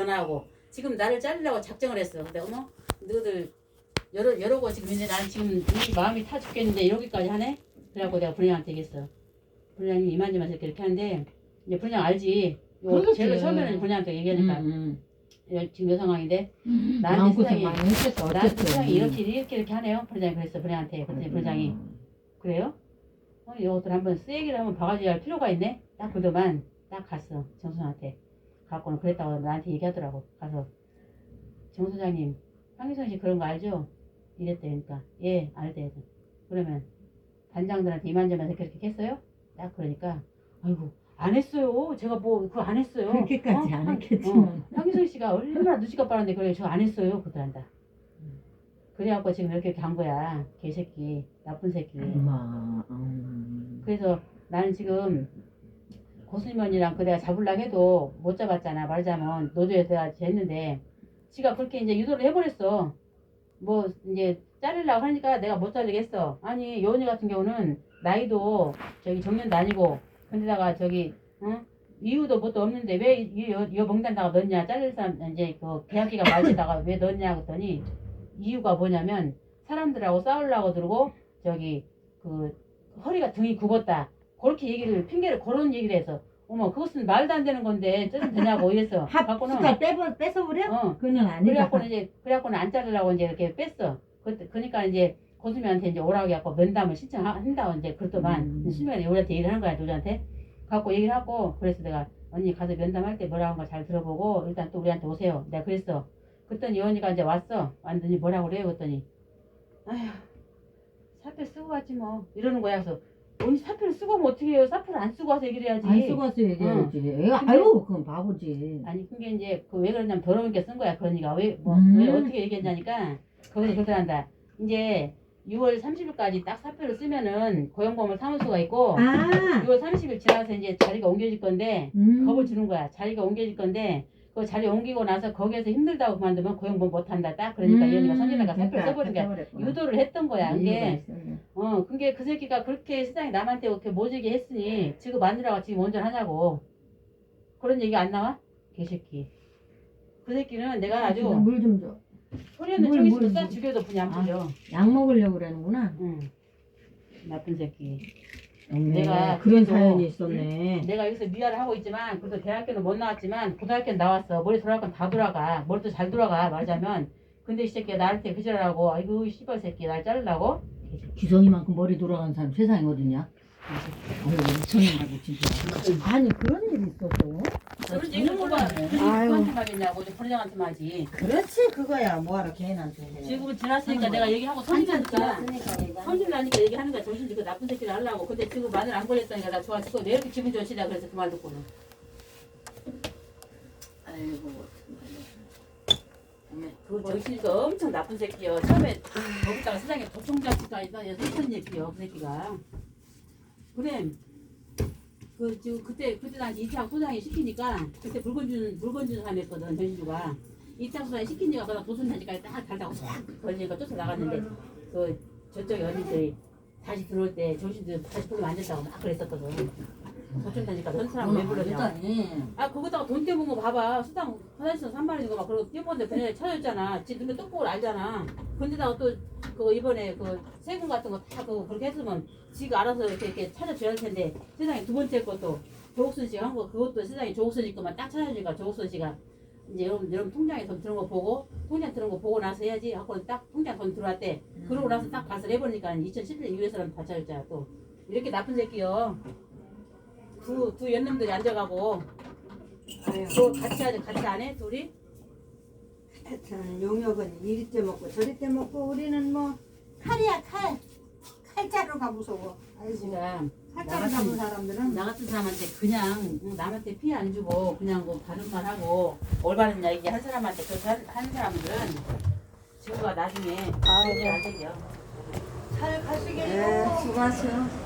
전화하고 지금 나를 자르려고 작정을 했어. 근데 어머 너희들 여러 여러 고 지금 이제 나는 지금 이 마음이 타 죽겠는데 이러기까지 하네. 그래갖고 내가 분양한테 얘기했어. 분양이 이만저만 이렇게 이렇게 하는데 이제 분양 알지. 요 그렇지. 제일 처음에는 분양한테 얘기하니까 음, 여- 지금 요 상황인데 음. 나한테 마음고생 세상에- 많이 했겠어 나한테 어쨌든 분양이 이렇게 이렇게 이렇게 하네요. 분양이 그랬어. 분양한테 그랬더니 분양이 그래요? 어, 이것들 한번 쓰레기를 한번 봐가지고 할 필요가 있네. 딱 그동안 딱 갔어 정선한테 갖고는 그랬다고 나한테 얘기하더라고. 가서 정 소장님 황희선 씨 그런 거 알죠? 이랬대 그러니까 예 알대. 그러면 반장들한테 이만저만 이렇게 이렇게 했어요? 딱 그러니까 아이고 안 했어요. 제가 뭐 그거 안 했어요. 그렇게까지 어? 안 황- 했겠지만 어, 황희선 씨가 얼마나 눈치가 빠른데 그래 저 안 했어요. 그들한다. 그래갖고 지금 이렇게 한 거야. 개새끼 나쁜 새끼. 엄마 음. 그래서 나는 지금 고수님언니랑 그 내가 잡으려고 해도 못 잡았잖아. 말하자면 노조에서 했는데 지가 그렇게 이제 유도를 해버렸어. 뭐 이제 자르려고 하니까 내가 못 자르겠어. 아니 여은이 같은 경우는 나이도 저기 정년도 아니고 근데다가 저기 응? 이유도 뭣도 없는데 왜이 명단다가 넣냐? 자를 사람 이제 그 계약기가 말리다가 왜 넣냐? 그랬더니 이유가 뭐냐면 사람들하고 싸우려고 들고 저기 그 허리가 등이 굽었다. 그렇게 얘기를 핑계를 그런 얘기를 해서 어머 그것은 말도 안 되는 건데 쩌면 되냐고. 합 갖고는 숟갈 빼버 뺏어 버려? 어 그는 아니다 그래갖고는 이제 그래갖고는 안 자르려고 이제 이렇게 뺐어. 그 그러니까 이제 고수미한테 이제 오라고 해갖고 면담을 신청한다고 이제 그랬더만 음. 수미가 우리한테 얘기를 하는 거야 노조한테. 갖고 얘기를 하고 그래서 내가 언니 가서 면담할 때 뭐라고 한 거 잘 들어보고 일단 또 우리한테 오세요. 내가 그랬어. 그랬더니 여언니가 이제 왔어. 왔더니 뭐라고 그래요? 그랬더니 아휴 사표 쓰고 갔지 뭐 이러는 거야. 그래서 언니 사표를 쓰고 오면 어떻게 해요? 사표를 안 쓰고 와서 얘기를 해야지. 안 쓰고 와서 얘기해야지. 애가 근데- 아유 그건 바보지. 아니 그게 이제 그 왜 그러냐면 더러운 게쓴 거야 그 언니가. 왜뭐 음. 왜 어떻게 얘기했냐니까 거기서 그렇게 한다. 이제 6월 30일까지 딱 사표를 쓰면은 고용보험을 사무소가 있고 아. 6월 30일 지나서 이제 자리가 옮겨질 건데 음. 겁을 주는 거야. 자리가 옮겨질 건데 그 자리 옮기고 나서 거기에서 힘들다고 그만두면 고용보험 못 한다. 딱 그러니까 이 언니가 선진아가 사표를 써버린 거야. 유도를 했던 거야. 그게 어, 그게 그 새끼가 그렇게 세상에 남한테 그렇게 모지게 했으니 지금 마누라가 지금 운전하냐고. 그런 얘기 안 나와? 개새끼. 그 새끼는 내가 아주 물 좀 줘. 소리 없는 물, 물, 쏴 물. 죽여도 분이 안 풀려. 약 먹으려고 그러는구나. 응. 나쁜 새끼. 없네. 내가 그런 그래도- 사연이 있었네. 내가 여기서 미화를 하고 있지만, 그래도 대학교는 못 나왔지만, 고등학교는 나왔어. 머리 돌아갈 건 다 돌아가. 머리도 잘 돌아가. 말하자면. 근데 이 새끼가 나한테 그지랄하고, 아이고, 이 씨발 새끼, 날 자르려고? 기성이만큼 머리 돌아간 사람 세상에 어디냐? 아유 미쳤나고 진짜. 아니 그런 일이 있었어? 그런. 누구한테 말했냐고, 이제 부장한테 말지. 그렇지 그거야 뭐하러 개인한테 해. 지금은 지났으니까 내가 얘기하고 선진하니까 선진 나니까 얘기하는 거야 정신 그 나쁜 새끼를 하려고 근데 지금 마늘 안 걸렸다니까 나 좋아 죽고 왜 이렇게 기분 좋으시냐 그래서 그 말 듣고는 아이고 정말 그 정신이가 엄청 나쁜 새끼요. 처음에 거기다가 세상에 도청장치까지 했던 얘기요 그 새끼가. 그래. 그 지금 그때 그때 당시 이태학 소장이 시키니까 그때 물건 주는 물건 주는 사람이 있거든 정신주가. 이태학 소장이 시키니까 그다 도순단지까지 딱 달다고 싹 걸리니까 쫓아 나갔는데 그 저쪽 언니들이 다시 들어올 때 정신들 다시 안 된다고 막 그랬었거든 도청단지까 넌 사람 왜 불렀냐 아 그거다가 돈 떼본 거 봐봐. 수당 화장실 3만 원인 거막 그러고 뛰어보는데 그냥 찾았잖아. 지 눈에 똑보를 알잖아. 근데다가 또 그 이번에 그 세금 같은 거 다 그거 그렇게 했으면 지가 알아서 이렇게, 이렇게 찾아줘야 할 텐데. 세상에 두 번째 것도 조옥순 씨가 한 거 그것도 세상에 조옥순 씨 것만. 딱 찾아주니까 조옥순 씨가. 이제 여러분 여러분 통장에 돈 들어온 거 보고 통장 들어온 거 보고 나서 해야지. 하고 딱 통장 돈 들어왔대. 그러고 나서 딱 발설 해보니까 2017년 2월에서는 다 찾았잖아 또. 이렇게 나쁜 새끼요 두, 두 연놈들이 앉아가고 또 같이 하지 같이 안 해? 둘이? 하여튼 용역은 이리 때 먹고 저리 때 먹고 우리는 뭐 칼이야 칼 칼자루가 무서워 아이고 지금 칼자루 잡은 사람들은 나 같은 사람한테 그냥 응, 남한테 피해 안 주고 그냥 뭐 바른 말 하고 올바른 얘기 한 사람한테 그렇게 한, 한 사람들은 지금과 나중에 아이고. 안 되죠. 잘 가시게 네, 수고하세요